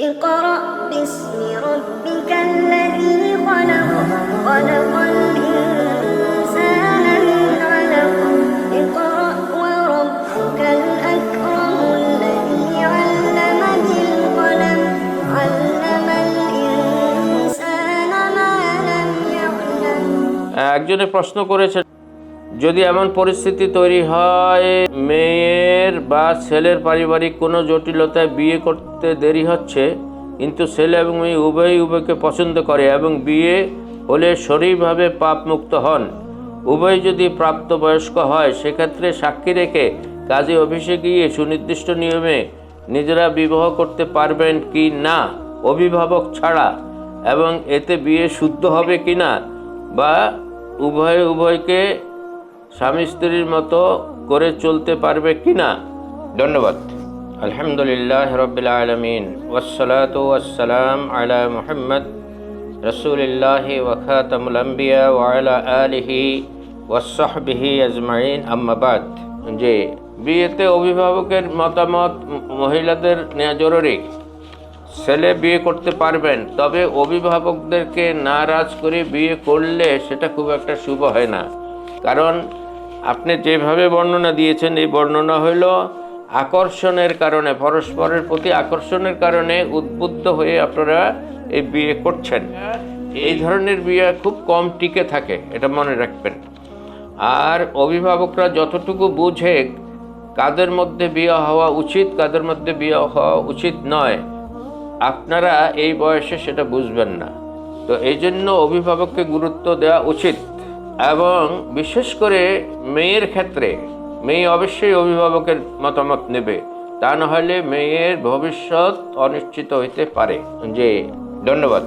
اقرأ باسم ربك الذي خلق خلق الإنسان من علق اقرأ وربك الأكرم الذي علم بالقلم علم الإنسان ما لم يعلم একজনে প্রশ্ন করেছে যদি এমন পরিস্থিতি তৈরি হয়, মেয়ের বা ছেলের পারিবারিক কোনো জটিলতায় বিয়ে করতে দেরি হচ্ছে, কিন্তু ছেলে এবং মেয়ে উভয়ই উভয়কে পছন্দ করে এবং বিয়ে হলে শরীরভাবে পাপ মুক্ত হন। উভয় যদি প্রাপ্তবয়স্ক হয়, সেক্ষেত্রে সাক্ষী রেখে কাজে অফিসে গিয়ে সুনির্দিষ্ট নিয়মে নিজেরা বিবাহ করতে পারবেন কি না, অভিভাবক ছাড়া, এবং এতে বিয়ে শুদ্ধ হবে কি না, বা উভয় উভয়কে স্বামী স্ত্রীর মতো করে চলতে পারবে কি না ধন্যবাদ। আলহামদুলিল্লাহ রবিল আলমিন। ওসলাত আলা মুহাম্মদ রসুলিল্লাহ ওয়াখাতামুল আম্বিয়া ওয়ালা আলিহি ওয়াসাহবিহি আজমাইন। আম্মাবাদ যে বিয়েতে অভিভাবকের মতামত মহিলাদের নেওয়া জরুরি। ছেলে বিয়ে করতে পারবেন, তবে অভিভাবকদেরকে নারাজ করে বিয়ে করলে সেটা খুব একটা শুভ হয় না। কারণ আপনি যেভাবে বর্ণনা দিয়েছেন, এই বর্ণনা হইল আকর্ষণের কারণে, পরস্পরের প্রতি আকর্ষণের কারণে উদ্বুদ্ধ হয়ে আপনারা এই বিয়ে করছেন। এই ধরনের বিয়ে খুব কম টিকে থাকে, এটা মনে রাখবেন। আর অভিভাবকরা যতটুকু বুঝে কাদের মধ্যে বিয়ে হওয়া উচিত, কাদের মধ্যে বিয়ে হওয়া উচিত নয়, আপনারা এই বয়সে সেটা বুঝবেন না। তো এই জন্য অভিভাবককে গুরুত্ব দেওয়া উচিত। এবং বিশেষ করে মেয়ের ক্ষেত্রে, মেয়ে অবশ্যই অভিভাবকের মতামত নেবে। তা নাহলে মেয়ের ভবিষ্যৎ অনিশ্চিত হইতে পারে। যে ধন্যবাদ।